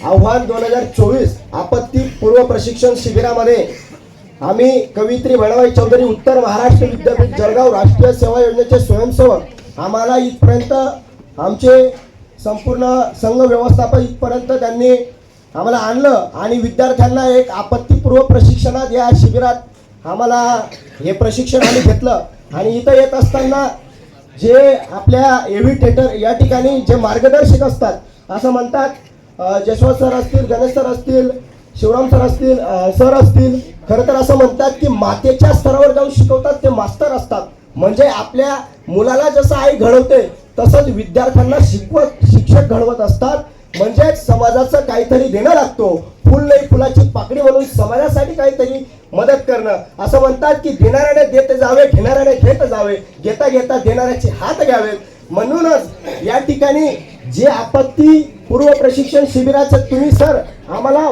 आव्हान दोन हजार चोवीस आपत्ती पूर्व प्रशिक्षण शिबिरामध्ये आम्ही कवित्री बळवाई चौधरी उत्तर महाराष्ट्र विद्यापीठ जळगाव राष्ट्रीय सेवा योजनेचे स्वयंसेवक. आम्हाला इथपर्यंत आमचे संपूर्ण संघ व्यवस्थापक इथपर्यंत त्यांनी आम्हाला आणलं आणि विद्यार्थ्यांना एक आपत्तीपूर्व प्रशिक्षणात या शिबिरात आम्हाला हे प्रशिक्षण आम्ही घेतलं. आणि इथं येत असताना जे आपल्या एव्हिटेटर या ठिकाणी जे मार्गदर्शक असतात असं म्हणतात जशवंत सर असतील गणेश सर असतील शिवराम सर असतील सर असतील खरं तर असं म्हणतात की मातेच्या स्तरावर जाऊन शिकवतात ते मास्तर असतात. म्हणजे आपल्या मुलाला जसं आई घडवते तसंच विद्यार्थ्यांना शिकवत शिक्षक घडवत असतात. म्हणजे समाजाचं काहीतरी देणं लागतो. फुल नाही फुलाची पाकडी म्हणून समाजासाठी काहीतरी मदत करणं. असं म्हणतात की देणाऱ्याने देत जावे घेणाऱ्याने घेत जावे. घेता घेता देणाऱ्याचे हात घ्यावेत. म्हणूनच या ठिकाणी जे आपत्ती पूर्व प्रशिक्षण शिबिराचं तुम्ही सर आम्हाला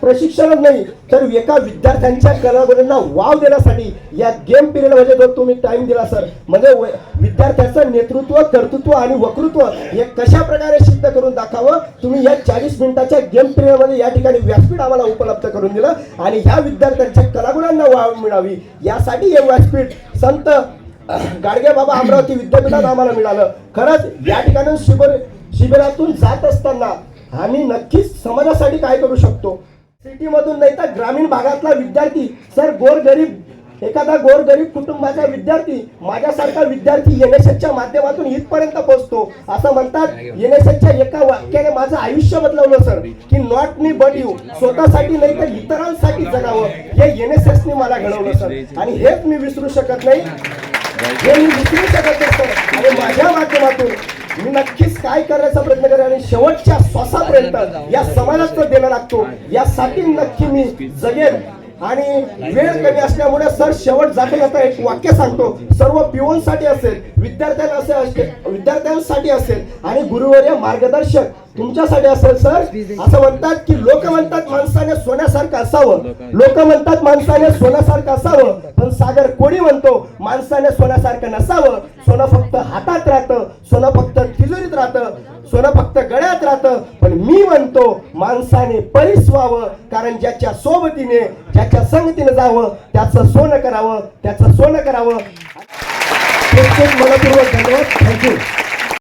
प्रशिक्षणच नाही तर एका विद्यार्थ्यांच्या कलागुणांना वाव देण्यासाठी या गेम पिरियडमध्ये जो तुम्ही टाइम दिला सर म्हणजे व- विद्यार्थ्याचं नेतृत्व कर्तृत्व आणि वक्तृत्व हे कशा प्रकारे सिद्ध करून दाखवावं तुम्ही या चाळीस मिनिटाच्या गेम पिरियडमध्ये या ठिकाणी व्यासपीठ आम्हाला उपलब्ध करून दिलं आणि ह्या विद्यार्थ्यांच्या कलागुणांना वाव मिळावी यासाठी हे व्यासपीठ संत गाडगे बाबा अमरावती विद्यापीठात आम्हाला मिळालं. खरंच या ठिकाणी शिबिर शिबिरातून जात असताना आम्ही नक्कीच समाजासाठी काय करू शकतो? सिटी मधून नाही तर ग्रामीण भागातला विद्यार्थी सर गोरगरीब एखादा गोरगरीब कुटुंबाचा विद्यार्थी माझ्यासारखा विद्यार्थी एन एस एसच्या माध्यमातून इथपर्यंत पोहोचतो. असं म्हणतात एनएसएसच्या एका वाक्याने माझं आयुष्य बदलवलं सर की नॉट मी बट यू स्वतःसाठी नाही तर इतरांसाठी जगावं. हे एन एस एसने मला घडवलं सर. आणि हेच मी विसरू शकत नाही. हे मी विसरू शकत नाही सर. आणि माझ्या माध्यमातून मी नक्कीच काय करण्याचा प्रयत्न करेन आणि शेवटच्या श्वासापर्यंत या समाजाचं देणं लागतो. यासाठी नक्की मी जगेन. आणि वेळ कमी असल्यामुळे सर शेवट जाता जाता एक वाक्य सांगतो. सर्व पिओनसाठी असेल विद्यार्थ्यांना असे असेल विद्यार्थ्यांसाठी असेल आणि गुरुवर्य मार्गदर्शक तुमच्यासाठी असेल सर. असं म्हणतात की लोक म्हणतात माणसाने सोन्यासारखं असावं. लोक म्हणतात माणसाने सोन्यासारखं असावं. पण सागर कोणी म्हणतो माणसाने सोन्यासारखं नसावं? सोनं फक्त हातात राहतं सोनं फक्त तिजोरीत राहतं सोनं फक्त गळ्यात राहतं. पण मी म्हणतो माणसाने परीस व्हावं कारण ज्याच्या सोबतीने ज्याच्या संगतीने जावं त्याचं सोनं करावं त्याचं सोनं करावं. खूप मनपूर्वक धन्यवाद. थँक्यू